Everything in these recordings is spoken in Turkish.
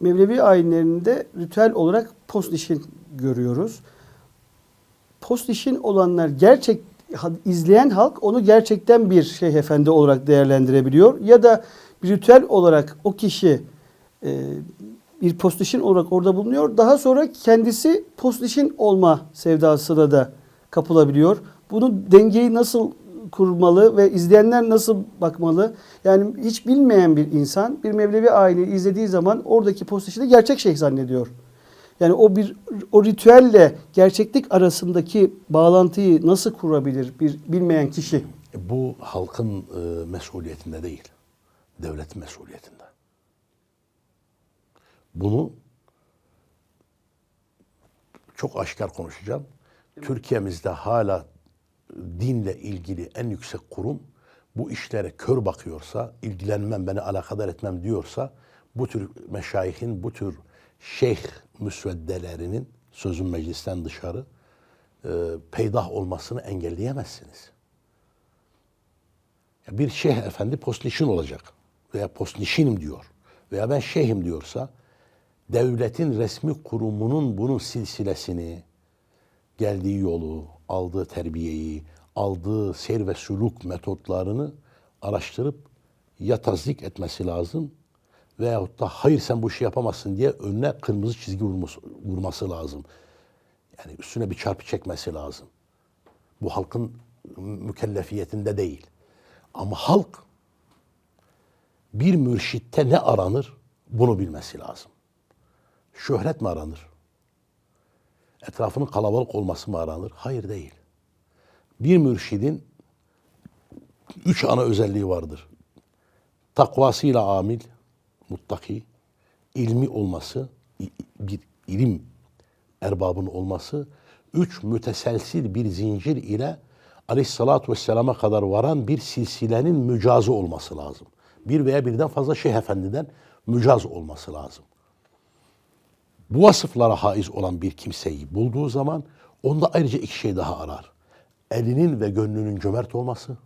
Mevlevi ayinlerinde ritüel olarak post işin görüyoruz. Post işin olanlar gerçek izleyen halk onu gerçekten bir şeyh efendi olarak değerlendirebiliyor ya da bir ritüel olarak o kişi e, bir post işin olarak orada bulunuyor. Daha sonra kendisi post işin olma sevdasına da kapılabiliyor. Bunu dengeyi nasıl kurmalı ve izleyenler nasıl bakmalı? Yani hiç bilmeyen bir insan bir Mevlevi aileyi izlediği zaman oradaki post işini gerçek şeyh zannediyor. Yani o bir o ritüelle gerçeklik arasındaki bağlantıyı nasıl kurabilir bir bilmeyen kişi? E, Bu halkın e, mesuliyetinde değil, devletin mesuliyetinde. Bunu çok aşikar konuşacağım. Türkiye'mizde hala dinle ilgili en yüksek kurum bu işlere kör bakıyorsa, ilgilenmem, beni alakadar etmem diyorsa bu tür meşayihin, bu tür şeyh müsveddelerinin sözün meclisten dışarı e, peydah olmasını engelleyemezsiniz. Bir şeyh efendi postnişin olacak veya postnişinim diyor veya ben şeyhim diyorsa devletin resmi kurumunun bunun silsilesini, geldiği yolu, aldığı terbiyeyi, aldığı seyir ve süluk metotlarını araştırıp ya tasdik etmesi lazım veyahut da hayır sen bu işi yapamazsın diye önüne kırmızı çizgi vurması, vurması lazım. Yani üstüne bir çarpı çekmesi lazım. Bu halkın mükellefiyetinde değil. Ama halk bir mürşitte ne aranır bunu bilmesi lazım. Şöhret mi aranır? Etrafının kalabalık olması mı aranır? Hayır değil. Bir mürşidin üç ana özelliği vardır. Takvasıyla amil, muttaki, ilmi olması, bir ilim erbabının olması, üç müteselsil bir zincir ile aleyhissalatu vesselama kadar varan bir silsilenin mücazı olması lazım. Bir veya birden fazla şeyh efendiden mücaz olması lazım. Bu vasıflara haiz olan bir kimseyi bulduğu zaman onda ayrıca iki şey daha arar. Elinin ve gönlünün cömert olması,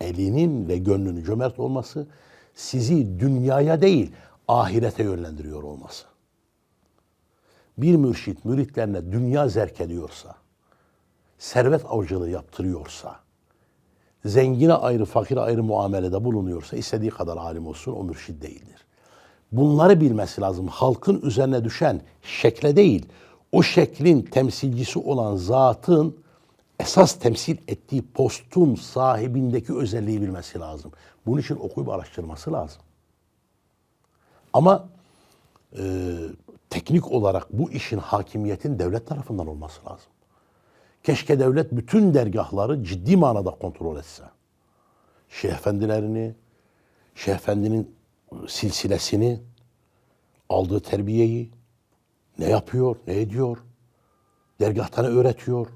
elinin ve gönlünün cömert olması, sizi dünyaya değil ahirete yönlendiriyor olması. Bir mürşit müritlerine dünya zerk ediyorsa, servet avcılığı yaptırıyorsa, zengine ayrı, fakire ayrı muamelede bulunuyorsa, istediği kadar alim olsun o mürşid değildir. Bunları bilmesi lazım. Halkın üzerine düşen şekle değil, o şeklin temsilcisi olan zatın esas temsil ettiği postun sahibindeki özelliği bilmesi lazım. Bunun için okuyup araştırması lazım. Ama e, teknik olarak bu işin hakimiyetin devlet tarafından olması lazım. Keşke devlet bütün dergahları ciddi manada kontrol etse. Şeyh efendilerini, Şeyh efendinin silsilesini, aldığı terbiyeyi, ne yapıyor, ne ediyor, dergahta öğretiyor,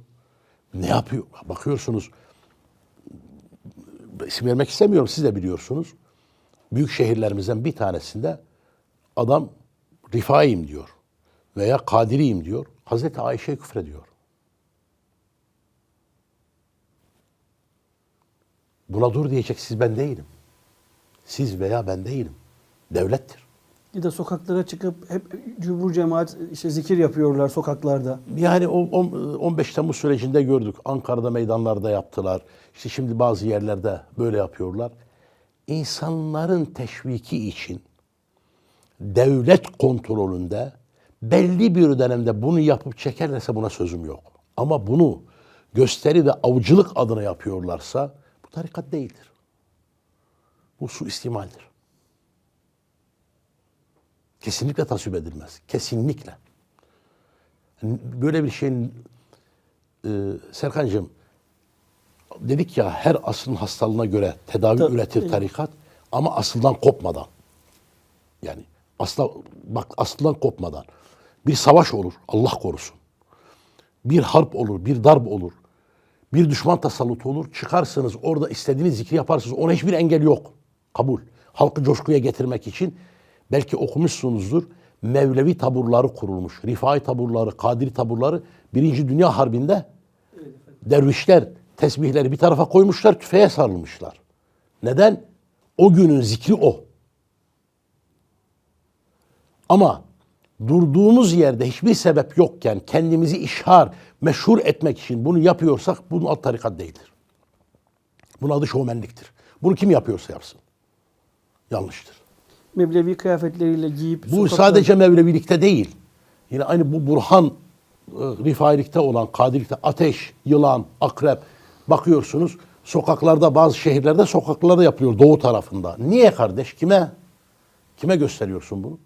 ne yapıyor. Bakıyorsunuz, isim vermek istemiyorum, siz de biliyorsunuz. Büyük şehirlerimizden bir tanesinde adam Rifai'yim diyor veya Kadiriyim diyor. Hazreti Ayşe'ye küfrediyor. Buna dur diyecek siz ben değilim. Siz veya ben değilim. Devlettir. Ya da sokaklara çıkıp hep cumhur cemaat işte zikir yapıyorlar sokaklarda. Yani o on- 15 Temmuz sürecinde gördük. Ankara'da meydanlarda yaptılar. İşte şimdi bazı yerlerde böyle yapıyorlar. İnsanların teşviki için devlet kontrolünde belli bir dönemde bunu yapıp çekerlerse buna sözüm yok. Ama bunu gösteri ve avcılık adına yapıyorlarsa bu tarikat değildir. Bu suistimaldir. Kesinlikle tasvip edilmez. Kesinlikle. Böyle bir şeyin e, Serkan'cığım dedik ya her asrın hastalığına göre tedavi Tabii. üretir tarikat ama asıldan kopmadan. Yani asla bak asıldan kopmadan. Bir savaş olur Allah korusun. Bir harp olur, bir darp olur. Bir düşman tasallutu olur. Çıkarsınız orada istediğiniz zikri yaparsınız. Ona hiçbir engel yok. Kabul. Halkı coşkuya getirmek için belki okumuşsunuzdur. Mevlevi taburları kurulmuş. Rifai taburları, Kadiri taburları Birinci Dünya Harbi'nde dervişler tesbihleri bir tarafa koymuşlar, tüfeğe sarılmışlar. Neden? O günün zikri o. Ama durduğumuz yerde hiçbir sebep yokken kendimizi işhar, meşhur etmek için bunu yapıyorsak bunun alt tarikat değildir. Bunun adı şovmenliktir. Bunu kim yapıyorsa yapsın. Yanlıştır. Mevlevi kıyafetleriyle giyip Bu sokakta- sadece Mevlevilikte değil. Yine aynı bu Burhan e, Rifailikte olan, Kadilikte ateş, yılan, akrep bakıyorsunuz sokaklarda bazı şehirlerde sokaklarda yapılıyor doğu tarafında. Niye kardeş? Kime? Kime gösteriyorsun bunu?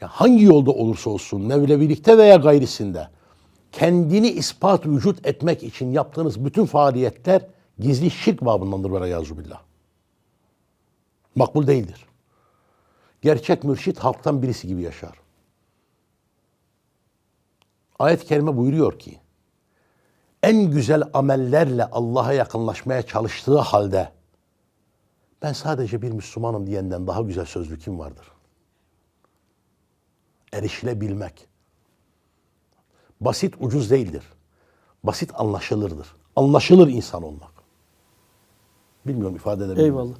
Ya hangi yolda olursa olsun Mevlevilikte veya gayrisinde kendini ispat vücut etmek için yaptığınız bütün faaliyetler gizli şirk babındandır ve billah. Makbul değildir. Gerçek mürşit halktan birisi gibi yaşar. Ayet-i kerime buyuruyor ki, en güzel amellerle Allah'a yakınlaşmaya çalıştığı halde ben sadece bir Müslümanım diyenden daha güzel sözlü kim vardır? Erişilebilmek. Basit ucuz değildir. Basit anlaşılırdır. Anlaşılır insan olmak. Bilmiyorum ifade edebilirim. Eyvallah.